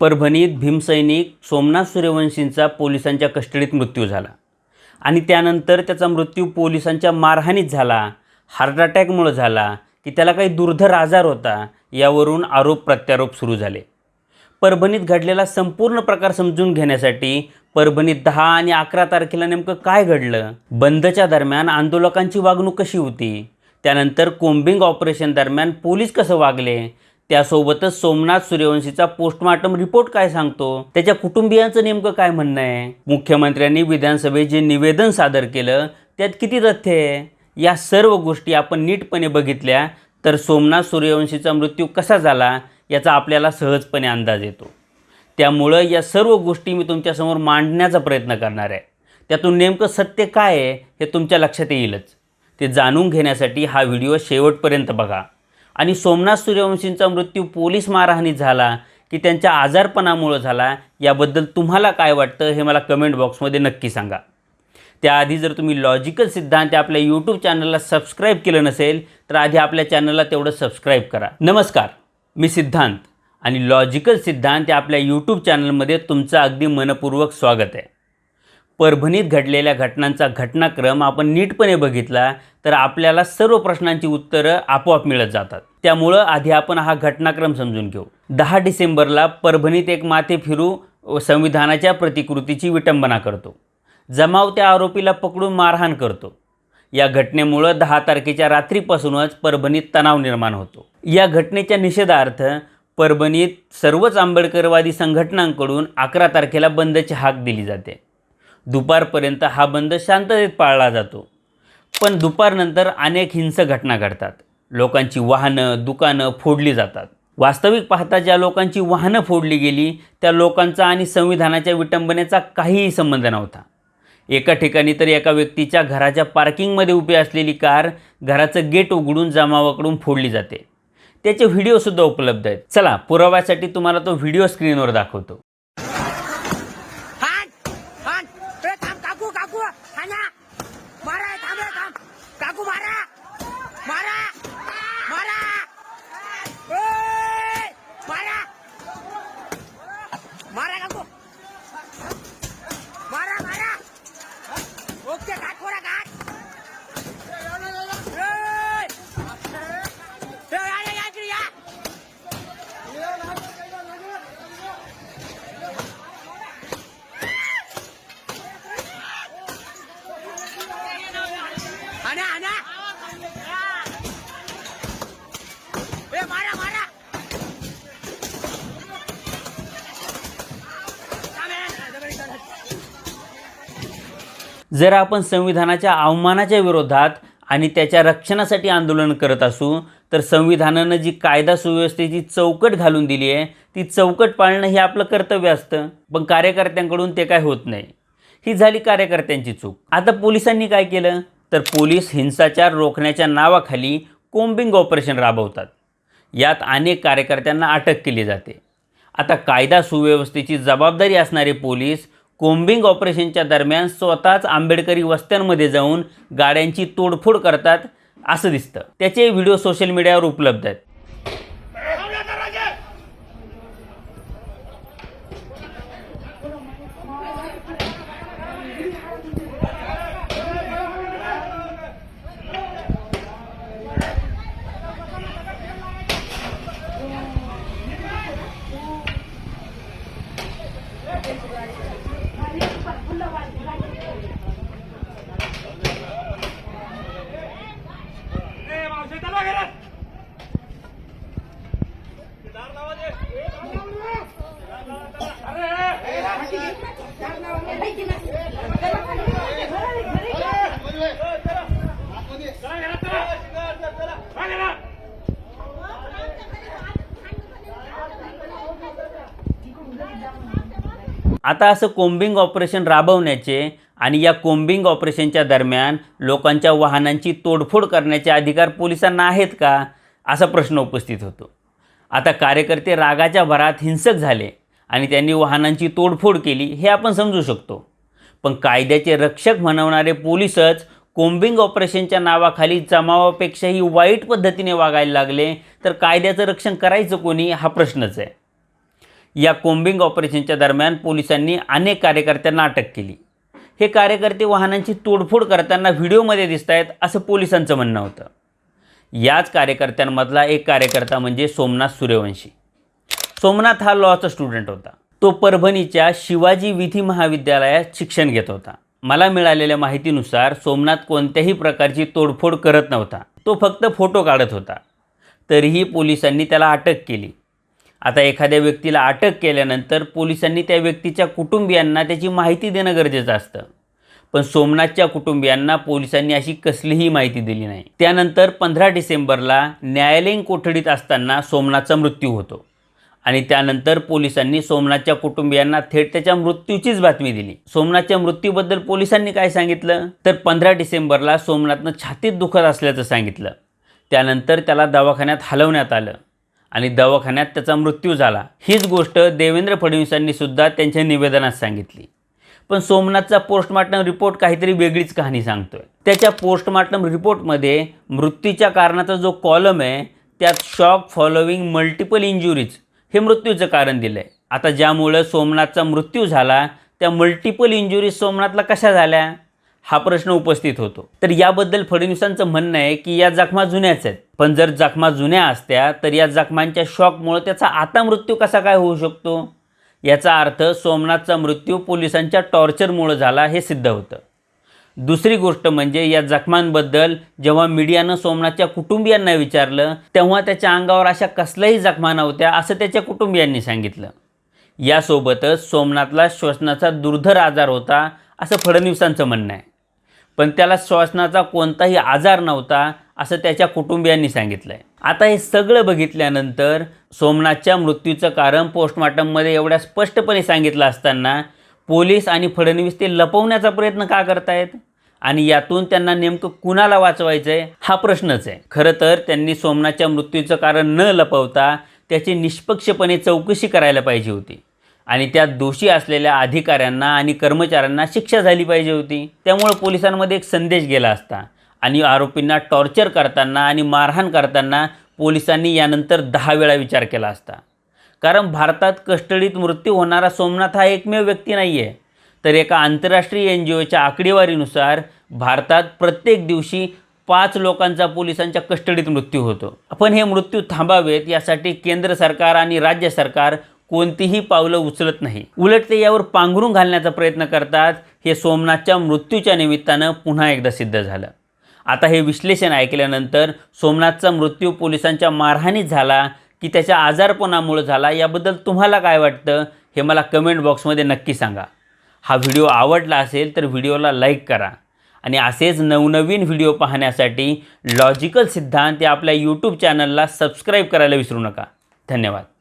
परभणीत भीमसैनिक सोमनाथ सूर्यवंशींचा पोलिसांच्या कस्टडीत मृत्यू झाला. आणि त्यानंतर त्याचा मृत्यू पोलिसांच्या मारहाणीत झाला. हार्ट अटॅकमुळं झाला की त्याला काही दुर्धर आजार होता यावरून आरोप प्रत्यारोप सुरू झाले. परभणीत घडलेला संपूर्ण प्रकार समजून घेण्यासाठी परभणीत दहा आणि अकरा तारखेला नेमकं काय घडलं? बंदच्या दरम्यान आंदोलकांची वागणूक कशी होती? त्यानंतर कोम्बिंग ऑपरेशन दरम्यान पोलीस कसं वागले? त्यासोबतच सोमनाथ सूर्यवंशीचा पोस्टमॉर्टम रिपोर्ट काय सांगतो? त्याच्या कुटुंबियांचं नेमकं काय म्हणणं आहे? मुख्यमंत्र्यांनी विधानसभेत जे निवेदन सादर केलं त्यात किती तथ्य आहे? या सर्व गोष्टी आपण नीटपणे बघितल्या तर सोमनाथ सूर्यवंशीचा मृत्यू कसा झाला याचा आपल्याला सहजपणे अंदाज येतो. त्यामुळं या सर्व गोष्टी मी तुमच्यासमोर मांडण्याचा प्रयत्न करणार आहे. त्यातून नेमकं सत्य काय आहे हे तुमच्या लक्षात येईलच. ते जाणून घेण्यासाठी हा व्हिडिओ शेवटपर्यंत बघा. आणि सोमनाथ सूर्यवंशींचा मृत्यू पोलीस मारहाणीत झाला की त्यांच्या आजारपणामुळं झाला याबद्दल तुम्हाला काय वाटतं हे मला कमेंट बॉक्समध्ये नक्की सांगा. त्याआधी जर तुम्ही लॉजिकल सिद्धांत आपल्या यूट्यूब चॅनलला सबस्क्राईब केलं नसेल तर आधी आपल्या चॅनलला तेवढं सबस्क्राईब करा. नमस्कार मी सिद्धांत आणि लॉजिकल सिद्धांत आपल्या यूट्यूब चॅनलमध्ये तुमचं अगदी मनपूर्वक स्वागत आहे. परभणीत घडलेल्या घटनांचा घटनाक्रम आपण नीटपणे बघितला तर आपल्याला सर्व प्रश्नांची उत्तरं आपोआप मिळत जातात. त्यामुळं आधी आपण हा घटनाक्रम समजून घेऊ. दहा डिसेंबरला परभणीत एक माथे फिरू संविधानाच्या प्रतिकृतीची विटंबना करतो. जमाव त्या आरोपीला पकडून मारहाण करतो. या घटनेमुळं दहा तारखेच्या रात्रीपासूनच परभणीत तणाव निर्माण होतो. या घटनेच्या निषेधार्थ परभणीत सर्वच आंबेडकरवादी संघटनांकडून अकरा तारखेला बंदची हाक दिली जाते. दुपारपर्यंत हा बंद शांततेत पाळला जातो. पण दुपारनंतर अनेक हिंसक घटना घडतात. लोकांची वाहनं दुकानं फोडली जातात. वास्तविक पाहता ज्या लोकांची वाहनं फोडली गेली त्या लोकांचा आणि संविधानाच्या विटंबनेचा काहीही संबंध नव्हता. एका ठिकाणी तर एका व्यक्तीच्या घराच्या पार्किंगमध्ये उभी असलेली कार घराचं गेट उघडून जमावाकडून फोडली जाते. त्याचे व्हिडिओसुद्धा उपलब्ध आहेत. चला पुराव्यासाठी तुम्हाला तो व्हिडिओ स्क्रीनवर दाखवतो. जर आपण संविधानाच्या अवमानाच्या विरोधात आणि त्याच्या रक्षणासाठी आंदोलन करत असू तर संविधानानं जी कायदा सुव्यवस्थेची चौकट घालून दिली आहे ती चौकट पाळणं हे आपलं कर्तव्य असतं. पण कार्यकर्त्यांकडून ते काय होत नाही. ही झाली कार्यकर्त्यांची चूक. आता पोलिसांनी काय केलं? तर पोलीस हिंसाचार रोखण्याच्या नावाखाली कोम्बिंग ऑपरेशन राबवतात. यात अनेक कार्यकर्त्यांना अटक केली जाते. आता कायदा सुव्यवस्थेची जबाबदारी असणारे पोलीस कोम्बिंग ऑपरेशनच्या दरम्यान स्वतःच आंबेडकरी वस्त्यांमध्ये जाऊन गाड्यांची तोडफोड करतात असं दिसतं. त्याचे व्हिडिओ सोशल मीडियावर उपलब्ध आहेत. आता असं कोम्बिंग ऑपरेशन राबवण्याचे आणि या कोम्बिंग ऑपरेशनच्या दरम्यान लोकांच्या वाहनांची तोडफोड करण्याचे अधिकार पोलिसांना आहेत का असा प्रश्न उपस्थित होतो. आता कार्यकर्ते रागाच्या भरात हिंसक झाले आणि त्यांनी वाहनांची तोडफोड केली हे आपण समजू शकतो. पण कायद्याचे रक्षक म्हणवणारे पोलीसच कोम्बिंग ऑपरेशनच्या नावाखाली जमावापेक्षाही वाईट पद्धतीने वागायला लागले तर कायद्याचं रक्षण करायचं कोणी हा प्रश्नच आहे. या कोम्बिंग ऑपरेशनच्या दरम्यान पोलिसांनी अनेक कार्यकर्त्यांना अटक केली. हे कार्यकर्ते वाहनांची तोडफोड करताना व्हिडिओमध्ये दिसत आहेत असं पोलिसांचं म्हणणं होतं. याच कार्यकर्त्यांमधला एक कार्यकर्ता म्हणजे सोमनाथ सूर्यवंशी. सोमनाथ हा लॉचा स्टुडंट होता. तो परभणीच्या शिवाजी विधी महाविद्यालयात शिक्षण घेत होता. मला मिळालेल्या माहितीनुसार सोमनाथ कोणत्याही प्रकारची तोडफोड करत नव्हता. तो फक्त फोटो काढत होता. तरीही पोलिसांनी त्याला अटक केली. आता एखाद्या व्यक्तीला अटक केल्यानंतर पोलिसांनी त्या व्यक्तीच्या कुटुंबियांना त्याची माहिती देणं गरजेचं असतं. पण सोमनाथच्या कुटुंबियांना पोलिसांनी अशी कसलीही माहिती दिली नाही. त्यानंतर पंधरा डिसेंबरला न्यायालयीन कोठडीत असताना सोमनाथचा मृत्यू होतो. आणि त्यानंतर पोलिसांनी सोमनाथच्या कुटुंबियांना थेट त्याच्या मृत्यूचीच बातमी दिली. सोमनाथच्या मृत्यूबद्दल पोलिसांनी काय सांगितलं? तर पंधरा डिसेंबरला सोमनाथनं छातीत दुखत असल्याचं सांगितलं. त्यानंतर त्याला दवाखान्यात हलवण्यात आलं. आणि दवाखान्यात त्याचा मृत्यू झाला. हीच गोष्ट देवेंद्र फडणवीसांनी सुद्धा त्यांच्या निवेदनात सांगितली. पण सोमनाथचा पोस्टमार्टम रिपोर्ट काहीतरी वेगळीच कहाणी सांगतोय. त्याच्या पोस्टमार्टम रिपोर्टमध्ये मृत्यूच्या कारणाचा जो कॉलम आहे त्यात शॉक फॉलोविंग मल्टिपल इंजुरीज हे मृत्यूचं कारण दिलं आहे आता ज्यामुळं सोमनाथचा मृत्यू झाला त्या मल्टिपल इंजुरीज सोमनाथला कशा झाल्या? हा प्रश्न उपस्थित होतो. तर याबद्दल फडणवीसांचं म्हणणं आहे की या जखमा जुन्याच आहेत. पण जर जखमा जुन्या असत्या तर या जखमांच्या शॉकमुळं त्याचा आता मृत्यू कसा काय होऊ शकतो? याचा अर्थ सोमनाथचा मृत्यू पोलिसांच्या टॉर्चरमुळं झाला हे सिद्ध होतं. दुसरी गोष्ट म्हणजे या जखमांबद्दल जेव्हा मीडियानं सोमनाथच्या कुटुंबियांना विचारलं तेव्हा त्याच्या अंगावर अशा कसल्याही जखमा नव्हत्या असं त्याच्या कुटुंबियांनी सांगितलं. यासोबतच सोमनाथला श्वसनाचा दुर्धर आजार होता असं फडणवीसांचं म्हणणं आहे. पण त्याला श्वसनाचा कोणताही आजार नव्हता असं त्याच्या कुटुंबियांनी सांगितलं आहे आता हे सगळं बघितल्यानंतर सोमनाथच्या मृत्यूचं कारण पोस्टमॉर्टममध्ये एवढ्या स्पष्टपणे सांगितलं असताना पोलीस आणि फडणवीस ते लपवण्याचा प्रयत्न का करतायत? आणि यातून त्यांना नेमकं कुणाला वाचवायचं आहे हा प्रश्नच आहे. खरं तर त्यांनी सोमनाथच्या मृत्यूचं कारण न लपवता त्याची निष्पक्षपणे चौकशी करायला पाहिजे होती. आणि त्यात दोषी असलेल्या अधिकाऱ्यांना आणि कर्मचाऱ्यांना शिक्षा झाली पाहिजे होती. त्यामुळे पोलिसांमध्ये एक संदेश गेला असता. आणि आरोपींना टॉर्चर करताना आणि मारहाण करताना पोलिसांनी यानंतर दहा वेळा विचार केला असता. कारण भारतात कस्टडीत मृत्यू होणारा सोमनाथ हा एकमेव व्यक्ती नाही आहे तर एका आंतरराष्ट्रीय एन जी ओच्या आकडेवारीनुसार भारतात प्रत्येक दिवशी पाच लोकांचा पोलिसांच्या कस्टडीत मृत्यू होतो. आपण हे मृत्यू थांबावेत यासाठी केंद्र सरकार आणि राज्य सरकार कोणतीही पावलं उचलत नाही. उलट ते यावर पांघरून घालण्याचा प्रयत्न करतात. हे सोमनाथच्या मृत्यूच्या निमित्तानं पुन्हा एकदा सिद्ध झालं. आता हे विश्लेषण ऐकल्यानंतर सोमनाथचा मृत्यू पोलिसांच्या मारहाणीत झाला की त्याच्या आजारपणामुळं झाला याबद्दल तुम्हाला काय वाटतं? हे मला कमेंट बॉक्समध्ये नक्की सांगा. हा व्हिडिओ आवडला असेल तर व्हिडिओला लाईक करा. आणि असेच नवनवीन व्हिडिओ पाहण्यासाठी लॉजिकल सिद्धांत या आपल्या यूट्यूब चॅनलला सबस्क्राईब करायला विसरू नका. धन्यवाद.